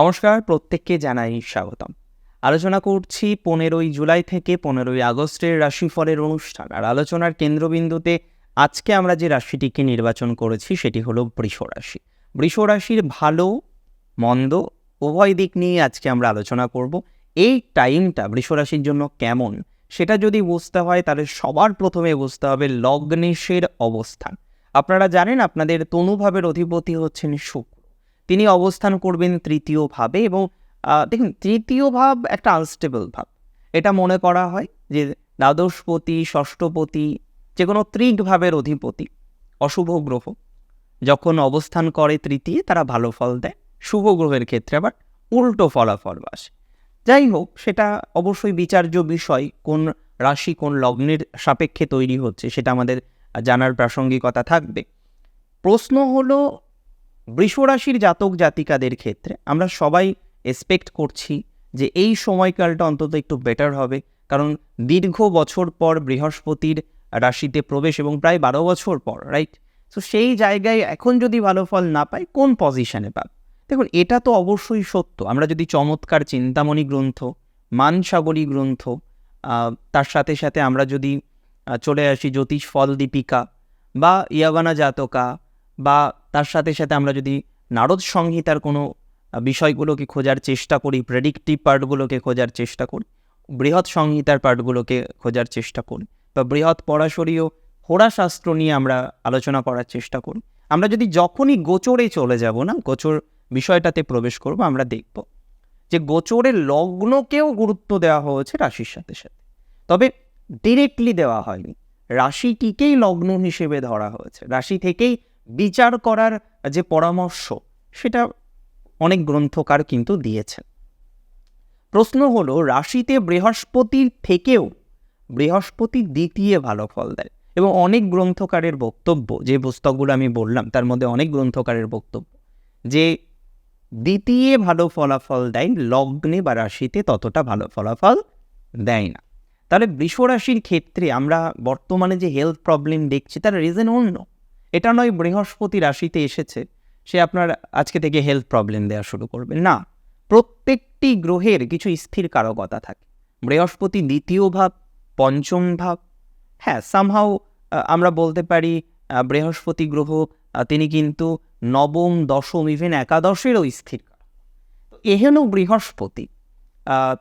নমস্কার, প্রত্যেককে জানাই স্বাগতম। আলোচনা করছি পনেরোই জুলাই থেকে পনেরোই আগস্টের রাশিফলের অনুষ্ঠান। আর আলোচনার কেন্দ্রবিন্দুতে আজকে আমরা যে রাশিটিকে নির্বাচন করেছি সেটি হলো বৃষ রাশি। বৃষ রাশির ভালো, মন্দ, উভয় দিক নিয়ে আজকে আমরা আলোচনা করব। এই টাইমটা বৃষ রাশির জন্য কেমন? সেটা যদি বুঝতে হয় তাহলে সবার প্রথমে বুঝতে হবে লগ্নেশের অবস্থান। আপনারা জানেন আপনাদের তনুভাবের অধিপতি হচ্ছেন শুক্র। তিনি অবস্থান করবেন তৃতীয় ভাবে এবং দেখুন, তৃতীয় ভাব একটা আনস্টেবল ভাব। এটা মনে করা হয় যে দ্বাদশপতি, ষষ্ঠপতি যে কোনো ত্রিক ভাবের অধিপতি, অশুভ গ্রহ, যখন অবস্থান করে তৃতীয়, তারা ভালো ফল দেয়, শুভ গ্রহের ক্ষেত্রে আবার উল্টো ফলাফল আসে যাই হোক, সেটা অবশ্যই বিচার্য বিষয়, কোন রাশি কোন লগ্নের সাপেক্ষে তৈরি হচ্ছে, সেটা আমাদের জানার প্রাসঙ্গিকতা থাকবে। প্রশ্ন হলো বৃষরাশির জাতক জাতিকাদের ক্ষেত্রে আমরা সবাই এক্সপেক্ট করছি যে এই সময়কালটা অন্তত একটু বেটার হবে। কারণ দীর্ঘ বছর পর বৃহস্পতির রাশিতে প্রবেশ এবং প্রায় বারো বছর পর রাইট তো সেই জায়গায় এখন যদি ভালো ফল না পাই, কোন পজিশনে পাব? দেখুন, এটা তো অবশ্যই সত্য। আমরা যদি চমৎকার চিন্তামণি গ্রন্থ মানসাগরী গ্রন্থ তার সাথে সাথে আমরা যদি চলে আসি জ্যোতিষ ফল দীপিকা বা ইয়াবানা জাতকা বা তার সাথে সাথে আমরা যদি নারদ সংহিতার কোনো বিষয়গুলোকে খোঁজার চেষ্টা করি প্রেডিক্টিভ পার্টগুলোকে খোঁজার চেষ্টা করি, বৃহৎ সংহিতার পার্টগুলোকে খোঁজার চেষ্টা করি, বা বৃহৎ পরাশরীয় হোরাশাস্ত্র নিয়ে আমরা আলোচনা করার চেষ্টা করি, আমরা যদি যখনই গোচরে চলে যাব না, গোচর বিষয়টাতে প্রবেশ করব, আমরা দেখব যে গোচরের লগ্নকেও গুরুত্ব দেওয়া হয়েছে রাশির সাথে সাথে। তবে ডিরেক্টলি দেওয়া হয়নি, রাশিটিকেই লগ্ন হিসেবে ধরা হয়েছে, রাশি থেকেই বিচার করার যে পরামর্শ, সেটা অনেক গ্রন্থকার কিন্তু দিয়েছেন। প্রশ্ন হলো, রাশিতে বৃহস্পতির থেকেও বৃহস্পতি দ্বিতীয় ভালো ফল দেয়। এবং অনেক গ্রন্থকারের বক্তব্য, যে পুস্তকগুলো আমি বললাম, তার মধ্যে অনেক গ্রন্থকারের বক্তব্য, যে দ্বিতীয় ভালো ফলাফল দেয় লগ্নে বা রাশিতে ততটা ভালো ফলাফল দেয় না। তাহলে বৃষ রাশির ক্ষেত্রে আমরা বর্তমানে যে হেলথ প্রবলেম দেখছি, তার রিজন অন্য। এটা নয়, বৃহস্পতি রাশিতে এসেছে, সে আপনার আজকে থেকে হেলথ প্রবলেম দেওয়া শুরু করবে। না, প্রত্যেকটি গ্রহের কিছু স্থির কারকতা থাকে। বৃহস্পতি দ্বিতীয় ভাব, পঞ্চম ভাব হ্যাঁ সামহাও আমরা বলতে পারি বৃহস্পতি গ্রহ তিনি কিন্তু নবম, দশম ইভেন একাদশেরও স্থির এহেন বৃহস্পতি।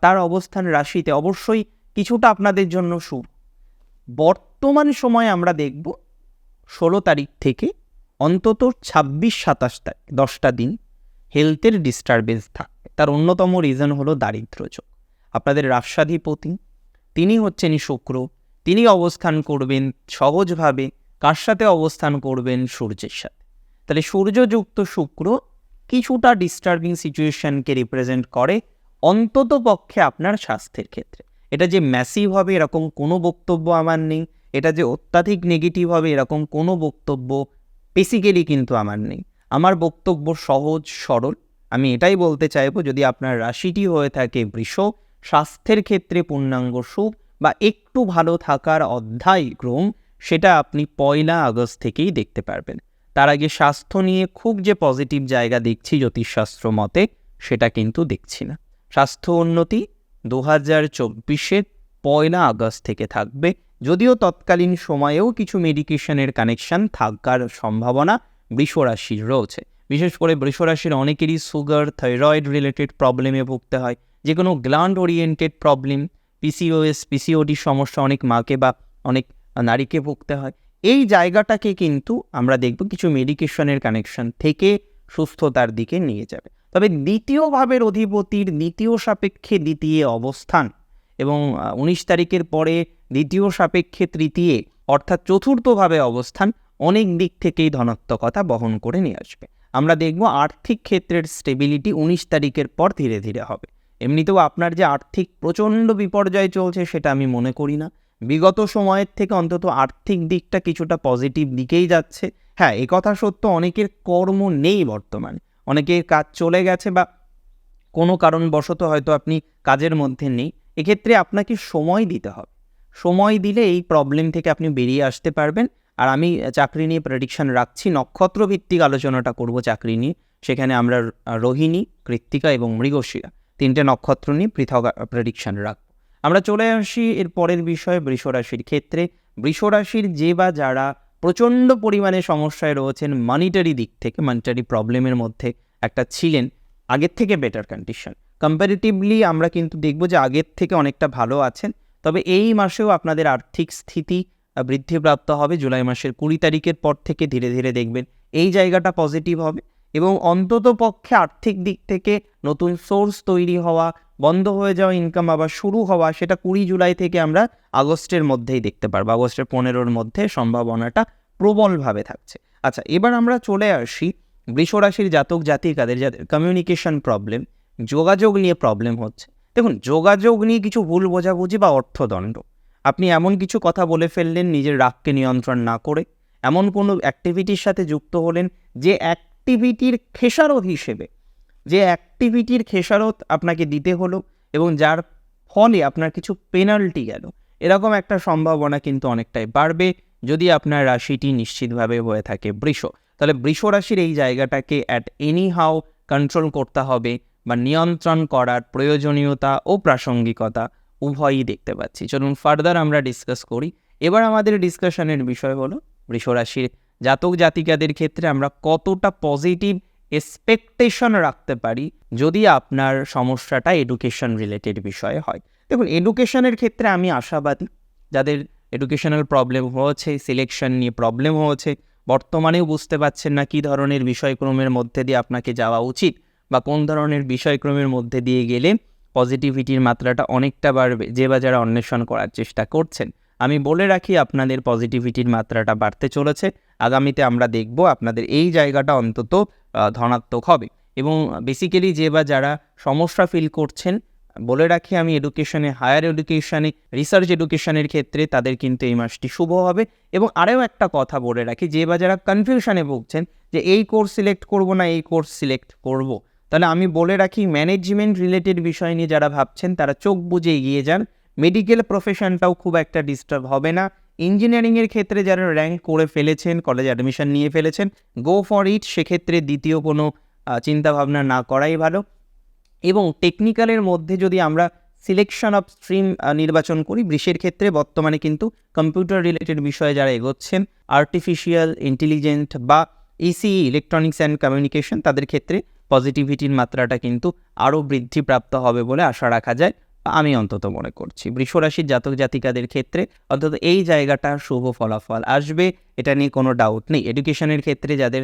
তার অবস্থান রাশিতে অবশ্যই কিছুটা আপনাদের জন্য শুভ। বর্তমান সময়ে আমরা দেখব ষোলো তারিখ থেকে অন্তত ছাব্বিশ সাতাশ তারিখ, দশটা দিন হেলথের ডিস্টারবেন্স থাকবে তার অন্যতম রিজন হলো দারিদ্র্যযোগ আপনাদের রাষ্ট্রাধিপতি, তিনি হচ্ছেন শুক্র, তিনি অবস্থান করবেন সহজভাবে। কার সাথে অবস্থান করবেন? সূর্যের সাথে। তাহলে সূর্যযুক্ত শুক্র কিছুটা ডিস্টার্বিং সিচুয়েশনকে রিপ্রেজেন্ট করে অন্তত পক্ষে আপনার স্বাস্থ্যের ক্ষেত্রে। এটা যে ম্যাসিভ হবে এরকম কোনো বক্তব্য আমার নেই। এটা যে অত্যাধিক নেগেটিভ হবে এরকম কোনো বক্তব্য বেসিক্যালি কিন্তু আমার নেই। আমার বক্তব্য সহজ, সরল। আমি এটাই বলতে চাইব, যদি আপনার রাশিটি হয়ে থাকে বৃষ, স্বাস্থ্যের ক্ষেত্রে পূর্ণাঙ্গ সুখ বা একটু ভালো থাকার অধ্যায় ক্রম সেটা আপনি পয়লা আগস্ট থেকেই দেখতে পারবেন। তার আগে স্বাস্থ্য নিয়ে খুব যে পজিটিভ জায়গা দেখছি জ্যোতিষশাস্ত্র মতে, সেটা কিন্তু দেখছি না। স্বাস্থ্য উন্নতি দু হাজার চব্বিশের পয়লা আগস্ট থেকে থাকবে। যদিও তৎকালীন সময়েও কিছু মেডিকেশনের কানেকশন থাকার সম্ভাবনা বৃষরাশির রয়েছে। বিশেষ করে বৃষরাশির অনেকেরই সুগার থাইরয়েড রিলেটেড প্রবলেমে ভুগতে হয়। যে কোনো গ্ল্যান্ড ওরিয়েন্টেড প্রবলেম পিসিওএস পিসিওডির সমস্যা অনেক মাকে বা অনেক নারীকে ভুগতে হয়। এই জায়গাটাকে কিন্তু আমরা দেখব কিছু মেডিকেশনের কানেকশন থেকে সুস্থতার দিকে নিয়ে যাবে। তবে দ্বিতীয় ভাবের অধিপতির দ্বিতীয় সাপেক্ষে দ্বিতীয় অবস্থান এবং উনিশ তারিখের পরে দ্বিতীয় সাপেক্ষে তৃতীয়, অর্থাৎ চতুর্থভাবে অবস্থান অনেক দিক থেকেই ধনাত্মকতা বহন করে নিয়ে আসবে। আমরা দেখব আর্থিক ক্ষেত্রের স্টেবিলিটি উনিশ তারিখের পর ধীরে ধীরে হবে। এমনিতেও আপনার যে আর্থিক প্রচণ্ড বিপর্যয় চলছে সেটা আমি মনে করি না। বিগত সময়ের থেকে অন্তত আর্থিক দিকটা কিছুটা পজিটিভ দিকেই যাচ্ছে। হ্যাঁ এ কথা সত্য, অনেকের কর্ম নেই বর্তমানে। অনেকের কাজ চলে গেছে বা কোনো কারণবশত হয়তো আপনি কাজের মধ্যে নেই। এক্ষেত্রে আপনাকে সময় দিতে হবে। সময় দিলে এই প্রবলেম থেকে আপনি বেরিয়ে আসতে পারবেন। আর আমি চাকরি নিয়ে প্রেডিকশন রাখছি নক্ষত্র ভিত্তিক আলোচনাটা করব চাকরি নিয়ে। সেখানে আমরা রোহিণী, কৃত্তিকা এবং মৃগশিরা তিনটে নক্ষত্র নিয়ে পৃথক প্রেডিকশন রাখব। আমরা চলে আসি এর পরের বিষয়ে বৃষরাশির ক্ষেত্রে। বৃষরাশির যে বা যারা প্রচণ্ড পরিমাণে সমস্যায় রয়েছেন মানিটারি দিক থেকে মানিটারি প্রবলেমের মধ্যে একটা ছিলেন, আগের থেকে বেটার কন্ডিশন কম্পারেটিভলি আমরা কিন্তু দেখব যে আগের থেকে অনেকটা ভালো আছেন। তবে এই মাসেও আপনাদের আর্থিক স্থিতি বৃদ্ধিপ্রাপ্ত হবে। জুলাই মাসের কুড়ি তারিখের পর থেকে ধীরে ধীরে দেখবেন এই জায়গাটা পজিটিভ হবে এবং অন্তত পক্ষে আর্থিক দিক থেকে নতুন সোর্স তৈরি হওয়া, বন্ধ হয়ে যাওয়া ইনকাম আবার শুরু হওয়া, সেটা কুড়ি জুলাই থেকে আমরা আগস্টের মধ্যেই দেখতে পারব। আগস্টের পনেরোর মধ্যে সম্ভাবনাটা প্রবলভাবে থাকছে। আচ্ছা এবার আমরা চলে আসি বৃষরাশির জাতক জাতিকাদের যাদের কমিউনিকেশন প্রবলেম যোগাযোগ নিয়ে প্রবলেম হচ্ছে। দেখুন, যোগাযোগ নিয়ে কিছু ভুল বোঝাবুঝি বা অর্থদণ্ড। আপনি এমন কিছু কথা বলে ফেললেন, নিজের রাগকে নিয়ন্ত্রণ না করে। এমন কোনো অ্যাক্টিভিটির সাথে যুক্ত হলেন যে অ্যাক্টিভিটির খেসারত হিসেবে, যে অ্যাক্টিভিটির খেসারত আপনাকে দিতে হলো এবং যার ফলে আপনার কিছু পেনাল্টি গেল। এরকম একটা সম্ভাবনা কিন্তু অনেকটাই বাড়বে যদি আপনার রাশিটি নিশ্চিতভাবে হয়ে থাকে বৃষ। তাহলে বৃষ রাশির এই জায়গাটাকে অ্যাট এনি হাউ কন্ট্রোল করতে হবে। বা নিয়ন্ত্রণ করার প্রয়োজনীয়তা ও প্রাসঙ্গিকতা উভয়ই দেখতে পাচ্ছি। চলুন ফার্দার আমরা ডিসকাস করি। এবার আমাদের ডিসকাশনের বিষয় হলো বৃষরাশির জাতক জাতিকাদের ক্ষেত্রে আমরা কতটা পজিটিভ এক্সপেকটেশন রাখতে পারি যদি আপনার সমস্যাটা এডুকেশন রিলেটেড বিষয়ে হয়। দেখুন এডুকেশনের ক্ষেত্রে আমি আশাবাদী। যাদের এডুকেশনাল প্রবলেম হয়েছে সিলেকশন নিয়ে প্রবলেম হয়েছে, বর্তমানেও বুঝতে পারছেন না কী ধরনের বিষয়ক্রমের মধ্যে দিয়ে আপনাকে যাওয়া উচিত। বা কোন ধরনের বিষয়ক্রমের মধ্যে দিয়ে গেলে পজিটিভিটির মাত্রাটা অনেকটা বাড়বে? যে বা যারা অন্বেষণ করার চেষ্টা করছেন। আমি বলে রাখি, আপনাদের পজিটিভিটির মাত্রাটা বাড়তে চলেছে। আগামীতে আমরা দেখব আপনাদের এই জায়গাটা অন্তত ধনাত্মক হবে। এবং বেসিক্যালি যে বা যারা সমস্যা ফিল করছেন, বলে রাখি, আমি এডুকেশনে হায়ার এডুকেশনে রিসার্চ এডুকেশনের ক্ষেত্রে তাদের কিন্তু এই মাসটি শুভ হবে। এবং আরও একটা কথা বলে রাখি, যে বা যারা কনফিউশনে ভুগছেন, যে এই কোর্স সিলেক্ট করব না, এই কোর্স সিলেক্ট করব। তাহলে আমি বলে রাখি ম্যানেজমেন্ট রিলেটেড বিষয় নিয়ে যারা ভাবছেন, তারা চোখ বুজে এগিয়ে যান। মেডিকেল প্রফেশনটাও খুব একটা ডিস্টার্ব হবে না। ইঞ্জিনিয়ারিংয়ের ক্ষেত্রে যারা র্যাঙ্ক করে ফেলেছেন কলেজ অ্যাডমিশন নিয়ে ফেলেছেন গো ফর ইট সেক্ষেত্রে দ্বিতীয় কোনো চিন্তাভাবনা না করাই ভালো। এবং টেকনিক্যালের মধ্যে যদি আমরা সিলেকশন অফ স্ট্রিম নির্বাচন করি, বৃষের ক্ষেত্রে বর্তমানে কিন্তু কম্পিউটার রিলেটেড বিষয়ে যারা এগোচ্ছেন আর্টিফিশিয়াল ইন্টেলিজেন্ট বা ইসি ইলেকট্রনিক্স অ্যান্ড কমিউনিকেশন তাদের ক্ষেত্রে পজিটিভিটির মাত্রাটা কিন্তু আরও বৃদ্ধিপ্রাপ্ত হবে বলে আশা রাখা যায় আমি অন্তত মনে করছি। বৃষরাশির জাতক জাতিকাদের ক্ষেত্রে অন্তত এই জায়গাটা শুভ ফলাফল আসবে, এটা নিয়ে কোনো ডাউট নেই। এডুকেশনের ক্ষেত্রে যাদের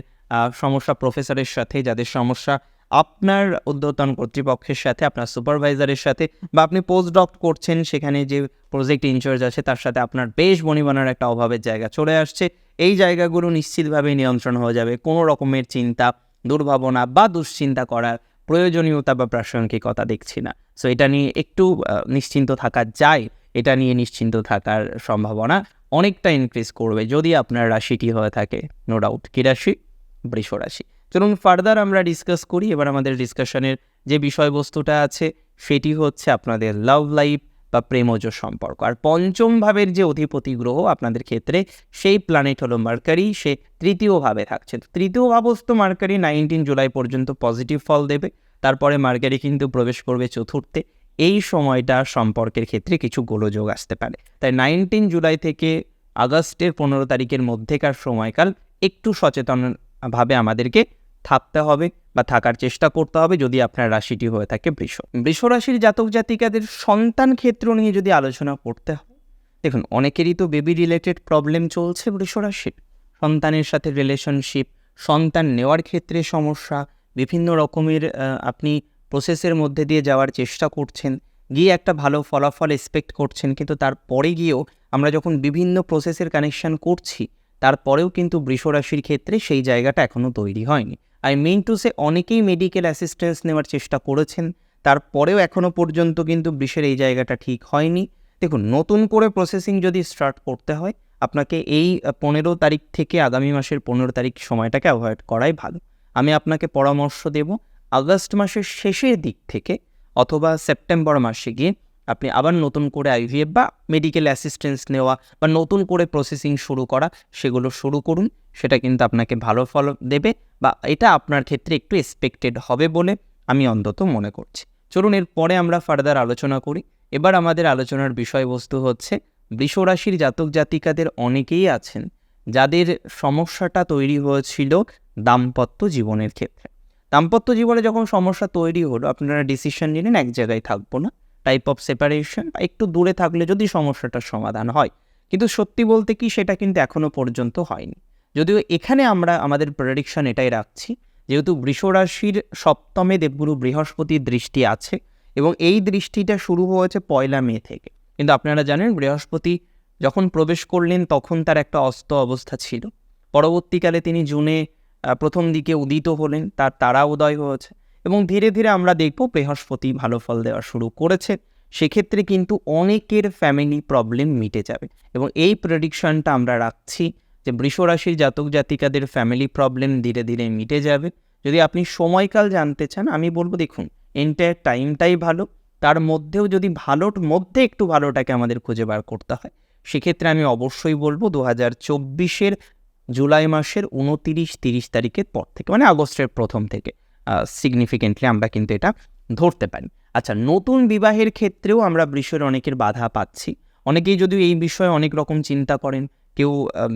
সমস্যা প্রফেসরের সাথে, যাদের সমস্যা আপনার ঊর্ধ্বতন কর্তৃপক্ষের সাথে, আপনার সুপারভাইজারের সাথে, বা আপনি পোস্ট ডক করছেন, সেখানে যে প্রজেক্ট ইনচার্জ আছে, তার সাথে আপনার বেশ বনিবনার একটা অভাবের জায়গা চলে আসছে। এই জায়গাগুলো নিশ্চিতভাবে নিয়ন্ত্রণ হয়ে যাবে। কোনো রকমের চিন্তা দুর্ভাবনা বা দুশ্চিন্তা করার প্রয়োজনীয়তা বা প্রাসঙ্গিকতা দেখছি না। সো এটা নিয়ে একটু নিশ্চিন্ত থাকা যায়, এটা নিয়ে নিশ্চিন্ত থাকার সম্ভাবনা অনেকটা ইনক্রিজ করবে যদি আপনার রাশিটি হয়ে থাকে। নো ডাউট কী রাশি? বৃষ রাশি। চলুন ফার্দার আমরা ডিসকাস করি। এবার আমাদের ডিসকাশনের যে বিষয়বস্তুটা আছে, সেটি হচ্ছে আপনাদের লাভ লাইফ বা প্রেমজ সম্পর্ক। আর পঞ্চম ভাবের যে অধিপতি গ্রহ আপনাদের ক্ষেত্রে, সেই প্ল্যানেট হলো মার্কারি সে তৃতীয় ভাবে থাকছে। তৃতীয় ভাবস্থ মার্কারি নাইনটিন জুলাই পর্যন্ত পজিটিভ ফল দেবে, তারপরে মার্কারি কিন্তু প্রবেশ করবে চতুর্থে। এই সময়টা সম্পর্কের ক্ষেত্রে কিছু গোলযোগ আসতে পারে। তাই নাইনটিন জুলাই থেকে আগস্টের পনেরো তারিখের মধ্যেকার সময়কাল একটু সচেতনভাবে আমাদেরকে থাকতে হবে। বা থাকার চেষ্টা করতে হবে যদি আপনার রাশিটি হয়ে থাকে বৃষ। বৃষ রাশির জাতক জাতিকাদের সন্তান ক্ষেত্র নিয়ে যদি আলোচনা করতে হয়, দেখুন, অনেকেরই তো বেবি রিলেটেড প্রবলেম চলছে বৃষ রাশির। সন্তানের সাথে রিলেশনশিপ সন্তান নেওয়ার ক্ষেত্রে সমস্যা, বিভিন্ন রকমের আপনি প্রসেসের মধ্যে দিয়ে যাওয়ার চেষ্টা করছেন, গিয়ে একটা ভালো ফলাফল এক্সপেক্ট করছেন, কিন্তু তারপরে গিয়েও আমরা যখন বিভিন্ন প্রসেসের কানেকশন করছি, তারপরেও কিন্তু বৃষ রাশির ক্ষেত্রে সেই জায়গাটা এখনও তৈরি হয়নি। আই মিন টু সে অনেকেই মেডিকেল অ্যাসিস্ট্যান্স নেওয়ার চেষ্টা করেছেন। তারপরেও এখনও পর্যন্ত কিন্তু বৃষের এই জায়গাটা ঠিক হয়নি। দেখুন, নতুন করে প্রসেসিং যদি স্টার্ট করতে হয়, আপনাকে এই পনেরো তারিখ থেকে আগামী মাসের পনেরো তারিখ সময়টাকে অ্যাভয়েড করাই ভালো। আমি আপনাকে পরামর্শ দেব, আগস্ট মাসের শেষের দিক থেকে অথবা সেপ্টেম্বর মাসে গিয়ে আপনি আবার নতুন করে আইভিএফ বা মেডিকেল অ্যাসিস্ট্যান্স নেওয়া বা নতুন করে প্রসেসিং শুরু করা, সেগুলো শুরু করুন। সেটা কিন্তু আপনাকে ভালো ফল দেবে বা এটা আপনার ক্ষেত্রে একটু এক্সপেক্টেড হবে বলে আমি অন্তত মনে করছি। চলুন এরপরে আমরা ফার্দার আলোচনা করি। এবার আমাদের আলোচনার বিষয়বস্তু হচ্ছে, বৃষরাশির জাতক জাতিকাদের অনেকেই আছেন যাদের সমস্যাটা তৈরি হয়েছিল দাম্পত্য জীবনের ক্ষেত্রে। দাম্পত্য জীবনে যখন সমস্যা তৈরি হলো, আপনারা ডিসিশন নিলেন এক জায়গায় থাকব না। টাইপ অফ সেপারেশন একটু দূরে থাকলে যদি সমস্যাটার সমাধান হয়। কিন্তু সত্যি বলতে কি সেটা কিন্তু এখনও পর্যন্ত হয়নি। যদিও এখানে আমরা আমাদের প্রেডিকশন এটাই রাখছি, যেহেতু বৃষরাশির সপ্তমে দেবগুরু বৃহস্পতির দৃষ্টি আছে এবং এই দৃষ্টিটা শুরু হয়েছে পয়লা মে থেকে। কিন্তু আপনারা জানেন বৃহস্পতি যখন প্রবেশ করলেন তখন তার একটা অস্ত অবস্থা ছিল। পরবর্তীকালে তিনি জুনে প্রথম দিকে উদিত হলেন, তার তারা উদয় হয়েছে। এবং ধীরে ধীরে আমরা দেখব বৃহস্পতি ভালো ফল দেওয়া শুরু করেছে। সেক্ষেত্রে কিন্তু অনেকের ফ্যামিলি প্রবলেম মিটে যাবে এবং এই প্রেডিকশনটা আমরা রাখছি যে বৃষরাশির জাতক জাতিকাদের ফ্যামিলি প্রবলেম ধীরে ধীরে মিটে যাবে। যদি আপনি সময়কাল জানতে চান, আমি বলব দেখুন এন্টায়ার টাইমটাই ভালো। তার মধ্যেও যদি ভালোর মধ্যে একটু ভালোটাকে আমাদের খুঁজে বার করতে হয়, সেক্ষেত্রে আমি অবশ্যই বলব দু হাজার চব্বিশের জুলাই মাসের উনতিরিশ তিরিশ তারিখের পর থেকে মানে আগস্টের প্রথম থেকে। সিগনিফিকেন্টলি আমরা কিন্তু এটা ধরতে পারি। আচ্ছা নতুন বিবাহের ক্ষেত্রেও আমরা বৃষের অনেকের বাধা পাচ্ছি। অনেকেই যদিও এই বিষয়ে অনেক রকম চিন্তা করেন, কেউ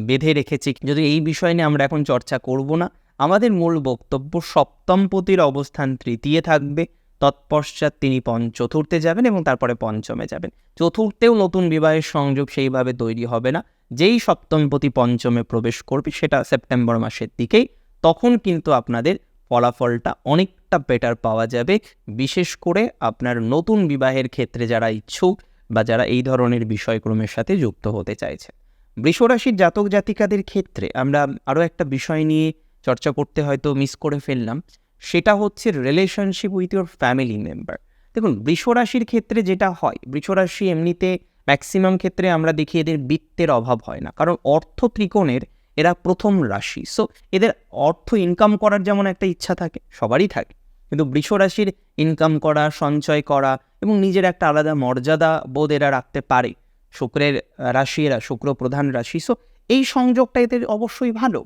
বেঁধে রেখেছে, যদি এই বিষয় নিয়ে আমরা এখন চর্চা করব না, আমাদের মূল বক্তব্য সপ্তমপতির অবস্থান তৃতীয় থাকবে, তৎপশ্চাৎ তিনি পঞ্চ চতুর্থে যাবেন এবং তারপরে পঞ্চমে যাবেন। চতুর্থেও নতুন বিবাহের সংযোগ সেইভাবে তৈরি হবে না। যেই সপ্তমপতি পঞ্চমে প্রবেশ করবে সেটা সেপ্টেম্বর মাসের দিকেই, তখন কিন্তু আপনাদের ফলাফলটা অনেকটা বেটার পাওয়া যাবে। বিশেষ করে আপনার নতুন বিবাহের ক্ষেত্রে যারা ইচ্ছুক বা যারা এই ধরনের বিষয়ক্রমের সাথে যুক্ত হতে চাইছে। বৃষরাশির জাতক জাতিকাদের ক্ষেত্রে আমরা আরও একটা বিষয় নিয়ে চর্চা করতে হয়তো মিস করে ফেললাম। সেটা হচ্ছে relationship with your family member দেখুন, বৃষরাশির ক্ষেত্রে যেটা হয়, বৃষরাশি এমনিতে ম্যাক্সিমাম ক্ষেত্রে আমরা দেখি এদের বৃত্তের অভাব হয় না। কারণ অর্থ ত্রিকোণের এরা প্রথম রাশি। সো এদের অর্থ ইনকাম করার যেমন একটা ইচ্ছা থাকে, সবারই থাকে। কিন্তু বৃষ রাশির ইনকাম করা, সঞ্চয় করা এবং নিজের একটা আলাদা মর্যাদা বোধ এরা রাখতে পারে। শুক্রের রাশি এরা শুক্র প্রধান রাশি। সো এই সংযোগটা এদের অবশ্যই ভালো।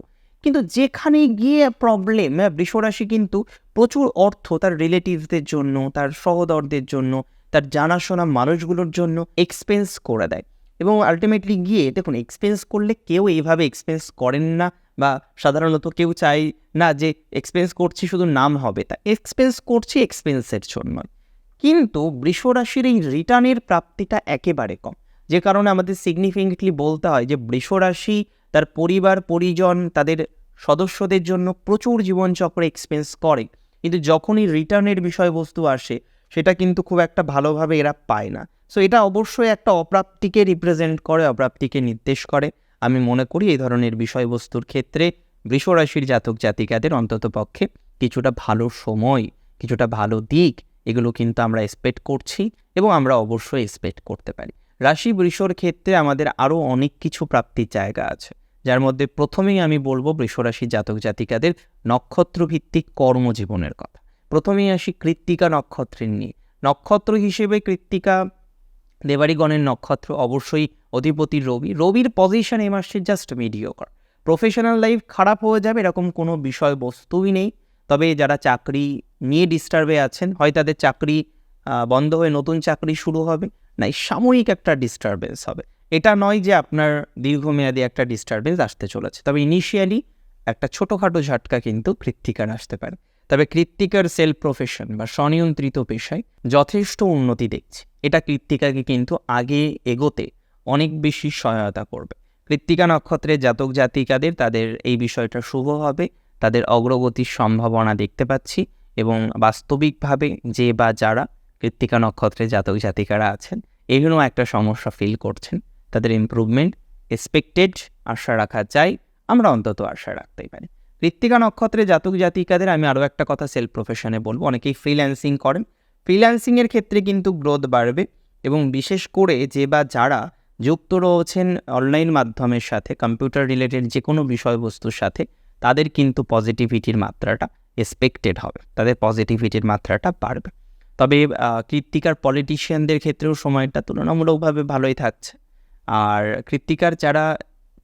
কিন্তু যেখানে গিয়ে প্রবলেম বৃষরাশি কিন্তু প্রচুর অর্থ তার রিলেটিভসদের জন্য, তার সহদরদের জন্য, তার জানাশোনা মানুষগুলোর জন্য এক্সপেন্স করে দেয়। এবং আলটিমেটলি গিয়ে দেখুন এক্সপেন্স করলে কেউ এইভাবে এক্সপেন্স করেন না বা সাধারণত কেউ চায় না যে এক্সপেন্স করছি শুধু নাম হবে তা। এক্সপেন্স করছি এক্সপেন্সের জন্য। কিন্তু বৃষরাশির এই রিটার্নের প্রাপ্তিটা একেবারে কম। যে কারণে আমাদের সিগনিফিকেন্টলি বলতে হয় যে বৃষরাশি, তার পরিবার, পরিজন, তাদের সদস্যদের জন্য প্রচুর জীবনচক্র এক্সপেন্স করে। কিন্তু যখনই রিটার্নের বিষয়বস্তু আসে সেটা কিন্তু খুব একটা ভালোভাবে এরা পায় না। সো এটা অবশ্যই একটা অপ্রাপ্তিকে রিপ্রেজেন্ট করে, অপ্রাপ্তিকে নির্দেশ করে। আমি মনে করি এই ধরনের বিষয়বস্তুর ক্ষেত্রে বৃষরাশির জাতক জাতিকাদের অন্তত পক্ষে কিছুটা ভালো সময়, কিছুটা ভালো দিক, এগুলো কিন্তু আমরা এক্সপেক্ট করছি এবং আমরা অবশ্যই এক্সপেক্ট করতে পারি। রাশি বৃষর ক্ষেত্রে আমাদের আরও অনেক কিছু প্রাপ্তির জায়গা আছে। যার মধ্যে প্রথমেই আমি বলব বৃষরাশি জাতক জাতিকাদের নক্ষত্রভিত্তিক কর্মজীবনের কথা। প্রথমেই আসি কৃত্তিকা নক্ষত্রের নিয়ে। নক্ষত্র হিসেবে কৃত্তিকা দেবারিগণের নক্ষত্র অবশ্যই অধিপতি রবি। রবির পজিশন এই মাসে জাস্ট মিডিওকর প্রফেশনাল লাইফ খারাপ হয়ে যাবে, এরকম কোনো বিষয়বস্তুই নেই। তবে যারা চাকরি নিয়ে ডিস্টার্বে আছেন, হয় তাদের চাকরি বন্ধ হয়ে নতুন চাকরি শুরু হবে, নাই সাময়িক একটা ডিস্টারবেন্স হবে। এটা নয় যে আপনার দীর্ঘমেয়াদী একটা ডিস্টারবেন্স আসতে চলেছে। তবে ইনিশিয়ালি একটা ছোটোখাটো ঝটকা কিন্তু কৃত্তিকার আসতে পারে। তবে কৃত্তিকার সেলফ প্রফেশন বা স্বনিয়ন্ত্রিত পেশায় যথেষ্ট উন্নতি দেখছি। এটা কৃত্তিকাকে কিন্তু আগে এগোতে অনেক বেশি সহায়তা করবে। কৃত্তিকা নক্ষত্রের জাতক জাতিকাদের তাদের এই বিষয়টা শুভ হবে, তাদের অগ্রগতির সম্ভাবনা দেখতে পাচ্ছি এবং বাস্তবিকভাবে যে বা যারা কৃত্তিকা নক্ষত্রের জাতক জাতিকারা আছেন, এগুলো একটা সমস্যা ফিল করছেন। তাদের ইমপ্রুভমেন্ট এক্সপেক্টেড আশা রাখা যায়, আমরা অন্তত আশা রাখতেই পারি। কৃত্তিকা নক্ষত্রের জাতক জাতিকাদের আমি আরও একটা কথা সেলফ প্রফেশনে বলব। অনেকেই ফ্রিল্যান্সিং করেন। ফ্রিল্যান্সিংয়ের ক্ষেত্রে কিন্তু গ্রোথ বাড়বে এবং বিশেষ করে যে বা যারা যুক্ত রয়েছেন অনলাইন মাধ্যমের সাথে কম্পিউটার রিলেটেড যে কোনো বিষয়বস্তুর সাথে, তাদের কিন্তু পজিটিভিটির মাত্রাটা এক্সপেক্টেড হবে। তাদের পজিটিভিটির মাত্রাটা বাড়বে। তবে কৃত্তিকার পলিটিশিয়ানদের ক্ষেত্রেও সময়টা তুলনামূলকভাবে ভালোই থাকছে। আর কৃত্তিকার যারা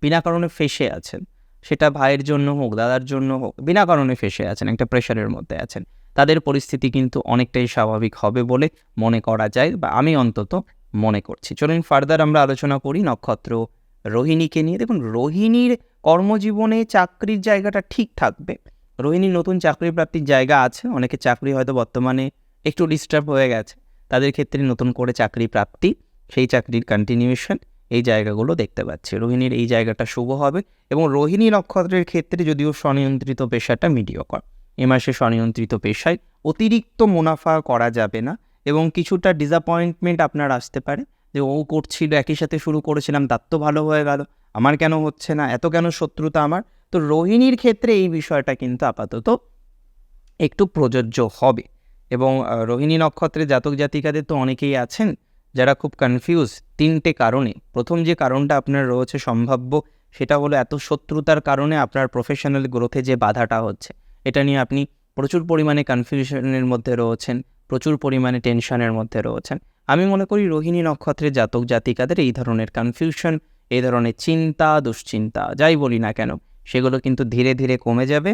বিনা কারণে ফেসে আছেন সেটা ভাইয়ের জন্য হোক, দাদার জন্য হোক, বিনা কারণে ফেসে আছেন, একটা প্রেশারের মধ্যে আছেন। তাদের পরিস্থিতি কিন্তু অনেকটাই স্বাভাবিক হবে বলে মনে করা যায় বা আমি অন্তত মনে করছি। চলুন ফার্দার আমরা আলোচনা করি নক্ষত্র রোহিণীকে নিয়ে। দেখুন, রোহিণীর কর্মজীবনে চাকরির জায়গাটা ঠিক থাকবে। রোহিণীর নতুন চাকরি প্রাপ্তির জায়গা আছে, অনেকে চাকরি হয়তো বর্তমানে একটু ডিস্টার্ব হয়ে গেছে। তাদের ক্ষেত্রে নতুন করে চাকরি প্রাপ্তি সেই চাকরির কন্টিনিউশন এই জায়গাগুলো দেখতে পাচ্ছি। রোহিণীর এই জায়গাটা শুভ হবে এবং রোহিণী নক্ষত্রের ক্ষেত্রে যদিও স্বনিয়ন্ত্রিত পেশাটা মিডিয়কর এ মাসে স্বনিয়ন্ত্রিত পেশায় অতিরিক্ত মুনাফা করা যাবে না এবং কিছুটা ডিসঅ্যাপয়েন্টমেন্ট আপনার আসতে পারে যে ও করছিল, একই সাথে শুরু করেছিলাম, তার তো ভালো হয়ে গেল। আমার কেন হচ্ছে না? এত কেন শত্রুতা আমার? তো রোহিণীর ক্ষেত্রে এই বিষয়টা কিন্তু আপাতত একটু প্রযোজ্য হবে। এবং রোহিণী নক্ষত্রে জাতক জাতিকাদের তো অনেকেই আছেন যারা খুব কনফিউজ তিনটে কারণে। প্রথম যে কারণটা আপনার রয়েছে সম্ভাব্য, সেটা হলো এত শত্রুতার কারণে আপনার প্রফেশনাল গ্রোথে যে বাধাটা হচ্ছে। এটা নিয়ে আপনি প্রচুর পরিমাণে কনফিউশনের মধ্যে রয়েছেন, প্রচুর পরিমাণে টেনশনের মধ্যে রয়েছেন। আমি মনে করি রোহিণী নক্ষত্রের জাতক জাতিকাদের এই ধরনের কনফিউশন এই ধরনের চিন্তা, দুশ্চিন্তা, যাই বলি না কেন, সেগুলো কিন্তু ধীরে ধীরে কমে যাবে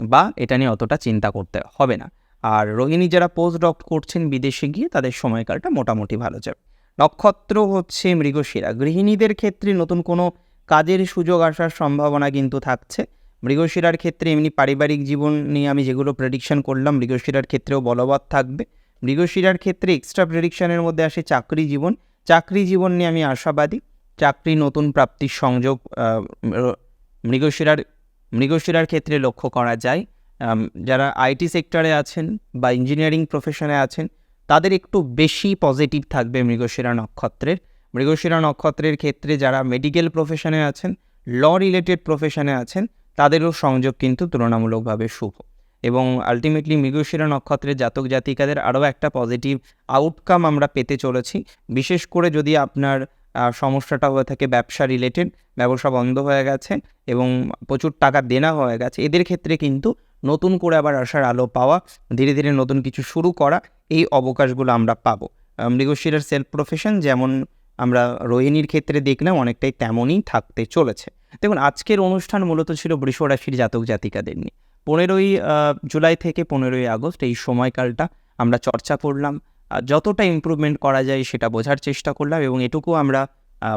বা এটা নিয়ে অতটা চিন্তা করতে হবে না। আর রোহিণী যারা পোস্ট ডক করছেন বিদেশে গিয়ে তাদের সময়কালটা মোটামুটি ভালো যাবে। নক্ষত্র হচ্ছে মৃগশিরা। গৃহিণীদের ক্ষেত্রে নতুন কোনো কাজের সুযোগ আসার সম্ভাবনা কিন্তু থাকছে। মৃগশিরার ক্ষেত্রে এমনি পারিবারিক জীবন নিয়ে আমি যেগুলো প্রেডিকশন করলাম, মৃগশিরার ক্ষেত্রেও বলবৎ থাকবে। মৃগশিরার ক্ষেত্রে এক্সট্রা প্রেডিকশনের মধ্যে আসে চাকরি জীবন। চাকরি জীবন নিয়ে আমি আশাবাদী। চাকরি নতুন প্রাপ্তির সংযোগ মৃগশিরার মৃগশিরার ক্ষেত্রে লক্ষ্য করা যায়। যারা আইটি সেক্টরে আছেন বা ইঞ্জিনিয়ারিং প্রফেশনে আছেন, তাদের একটু বেশি পজিটিভ থাকবে মৃগশিরা নক্ষত্রের। মৃগশিরা নক্ষত্রের ক্ষেত্রে যারা মেডিকেল প্রফেশনে আছেন ল রিলেটেড প্রফেশনে আছেন, তাদেরও সংযোগ কিন্তু তুলনামূলকভাবে শুভ। এবং আলটিমেটলি মৃগশিরা নক্ষত্রের জাতক জাতিকাদের আরও একটা পজিটিভ আউটকাম আমরা পেতে চলেছি। বিশেষ করে যদি আপনার সমস্যাটা হয়ে থাকে, ব্যবসা রিলেটেড ব্যবসা বন্ধ হয়ে গেছে এবং প্রচুর টাকা দেনা হয়ে গেছে। এদের ক্ষেত্রে কিন্তু নতুন করে আবার আসার আলো পাওয়া, ধীরে ধীরে নতুন কিছু শুরু করা, এই অবকাশগুলো আমরা পাবো। মৃগশিরার সেলফ প্রফেশন যেমন আমরা রোহিণীর ক্ষেত্রে দেখলাম অনেকটাই তেমনই থাকতে চলেছে। দেখুন, আজকের অনুষ্ঠান মূলত ছিল বৃষ রাশির জাতক জাতিকাদের নিয়ে। পনেরোই জুলাই থেকে পনেরোই আগস্ট এই সময়কালটা আমরা চর্চা করলাম। যতটা ইমপ্রুভমেন্ট করা যায় সেটা বোঝার চেষ্টা করলাম এবং এটুকু আমরা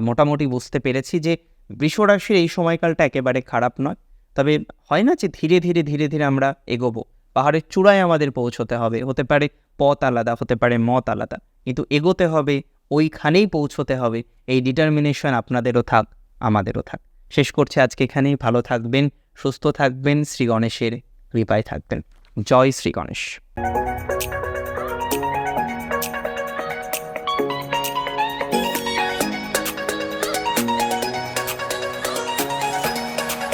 মোটামুটি বুঝতে পেরেছি যে বৃষ রাশির এই সময়কালটা একেবারে খারাপ নয়। তবে হয় না যে ধীরে ধীরে ধীরে ধীরে আমরা এগোবো। পাহাড়ের চূড়ায় আমাদের পৌঁছতে হবে। হতে পারে পথ আলাদা, হতে পারে মত আলাদা। কিন্তু এগোতে হবে, ওইখানেই পৌঁছতে হবে। এই ডিটারমিনেশন আপনাদেরও থাক, আমাদেরও থাক। শেষ করছে আজকে এখানেই। ভালো থাকবেন, সুস্থ থাকবেন। শ্রী গণেশের কৃপায় থাকবেন। জয় শ্রী গণেশ।